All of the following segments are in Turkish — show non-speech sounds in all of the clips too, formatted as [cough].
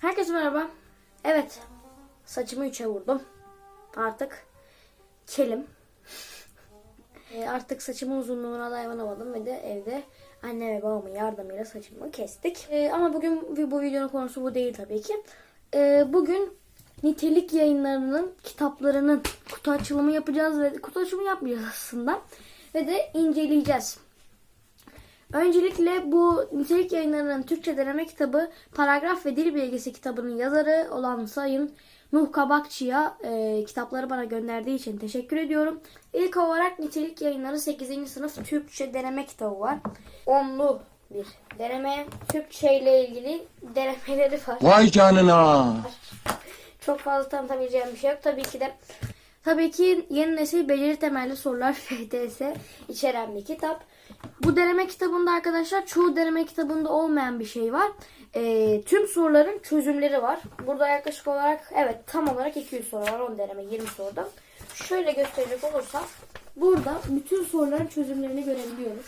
Herkese merhaba. Evet. Saçımı üçe vurdum. Artık kelim. [laughs] E, artık saçımın uzunluğuna dayanamadım ve de evde anne ve babamın yardımıyla saçımı kestik. E, ama bugün bu- videonun konusu bu değil tabii ki. E, bugün nitelik yayınlarının kitaplarının kutu açılımı yapacağız ve kutu açılımı yapmayacağız aslında. Ve de inceleyeceğiz. Öncelikle bu nitelik yayınlarının Türkçe deneme kitabı Paragraf ve Dil Bilgisi kitabının yazarı olan Sayın Nuh Kabakçı'ya e, kitapları bana gönderdiği için teşekkür ediyorum. İlk olarak nitelik yayınları 8. sınıf Türkçe deneme kitabı var. Onlu bir deneme. Türkçe ile ilgili denemeleri var. Vay canına. Çok fazla tanıtabileceğim bir şey yok. Tabii ki de tabii ki yeni nesil beceri temelli sorular [laughs] FDS içeren bir kitap. Bu deneme kitabında arkadaşlar çoğu deneme kitabında olmayan bir şey var. Ee, tüm soruların çözümleri var. Burada yaklaşık olarak evet tam olarak 200 soru var. 10 deneme 20 soruda. Şöyle gösterecek olursam burada bütün soruların çözümlerini görebiliyoruz.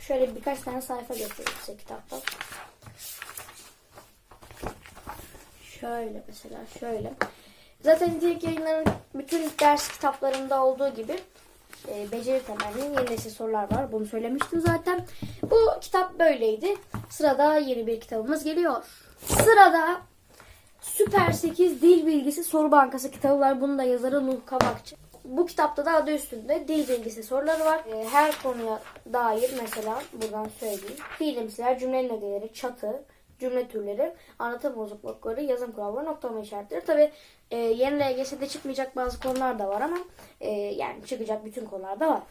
Şöyle birkaç tane sayfa göstereyim size kitaptan. Şöyle mesela şöyle. Zaten nitelik yayınların bütün ders kitaplarında olduğu gibi e, beceri temelli yeni nesil sorular var. Bunu söylemiştim zaten. Bu kitap böyleydi. Sırada yeni bir kitabımız geliyor. Sırada Süper 8 Dil Bilgisi Soru Bankası kitabı var. Bunun da yazarı Nuh Kabakçı. Bu kitapta da adı üstünde dil bilgisi soruları var. E, her konuya dair mesela buradan söyleyeyim. Fiilimsiler, cümle ögeleri, çatı, cümle türleri, anlatım bozuklukları, yazım kuralları, noktalama işaretleri. Tabi e, yeni LGS'de çıkmayacak bazı konular da var ama e, yani çıkacak bütün konular da var.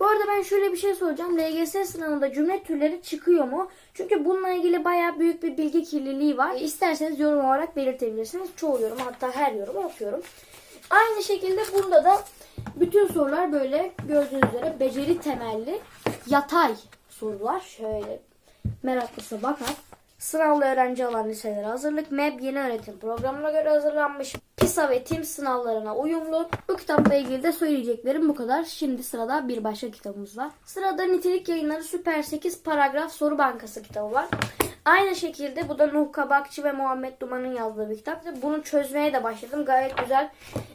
Bu arada ben şöyle bir şey soracağım. LGS sınavında cümle türleri çıkıyor mu? Çünkü bununla ilgili bayağı büyük bir bilgi kirliliği var. E, isterseniz yorum olarak belirtebilirsiniz. Çoğu yorum hatta her yorumu okuyorum. Aynı şekilde bunda da bütün sorular böyle gördüğünüz üzere beceri temelli yatay sorular. Şöyle meraklısı bakar. Sınavlı öğrenci olan liselere hazırlık. MEB yeni öğretim programına göre hazırlanmış. PISA ve TIM sınavlarına uyumlu. Bu kitapla ilgili de söyleyeceklerim bu kadar. Şimdi sırada bir başka kitabımız var. Sırada nitelik yayınları Süper 8 Paragraf Soru Bankası kitabı var. Aynı şekilde bu da Nuh Kabakçı ve Muhammed Duman'ın yazdığı bir kitap. Bunu çözmeye de başladım. Gayet güzel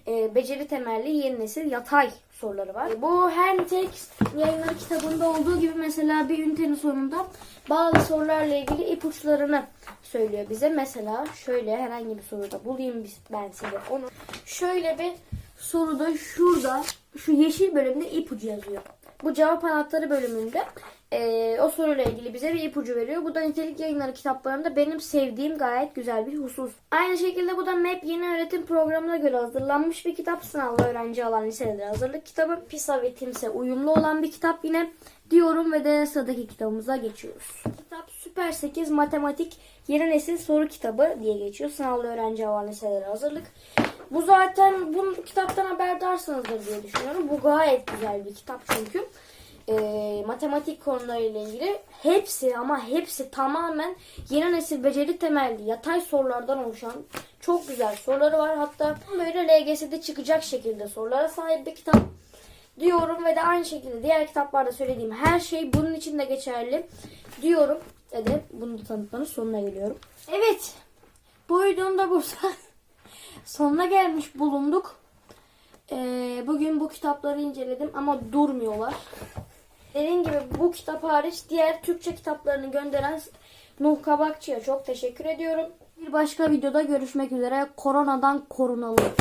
e, beceri temelli yeni nesil yatay soruları var. Bu her nitelik yayınları kitabında olduğu gibi mesela bir ünitenin sonunda bazı sorularla ilgili ipuçlarını söylüyor bize. Mesela şöyle herhangi bir soruda bulayım ben size onu. Şöyle bir soruda şurada şu yeşil bölümde ipucu yazıyor. Bu cevap anahtarı bölümünde eee, o soruyla ilgili bize bir ipucu veriyor. Bu da nitelik yayınları kitaplarında benim sevdiğim gayet güzel bir husus. Aynı şekilde bu da MEP yeni öğretim programına göre hazırlanmış bir kitap. Sınavlı öğrenci alan liselere hazırlık kitabı. PISA ve TIMS'e uyumlu olan bir kitap yine diyorum ve de sıradaki kitabımıza geçiyoruz. Kitap Süper 8 Matematik Yeni Nesil Soru Kitabı diye geçiyor. Sınavlı öğrenci alan liselere hazırlık. Bu zaten bu kitaptan haberdarsınızdır diye düşünüyorum. Bu gayet güzel bir kitap çünkü. Ee, matematik konularıyla ilgili hepsi ama hepsi tamamen yeni nesil beceri temelli yatay sorulardan oluşan çok güzel soruları var. Hatta böyle LGS'de çıkacak şekilde sorulara sahip bir kitap diyorum ve de aynı şekilde diğer kitaplarda söylediğim her şey bunun için de geçerli diyorum ve de bunu da tanıtmanın sonuna geliyorum. Evet bu videonun da burada [laughs] sonuna gelmiş bulunduk. Ee, bugün bu kitapları inceledim ama durmuyorlar. Dediğim gibi bu kitap hariç diğer Türkçe kitaplarını gönderen Nuh Kabakçı'ya çok teşekkür ediyorum. Bir başka videoda görüşmek üzere. Koronadan korunalım.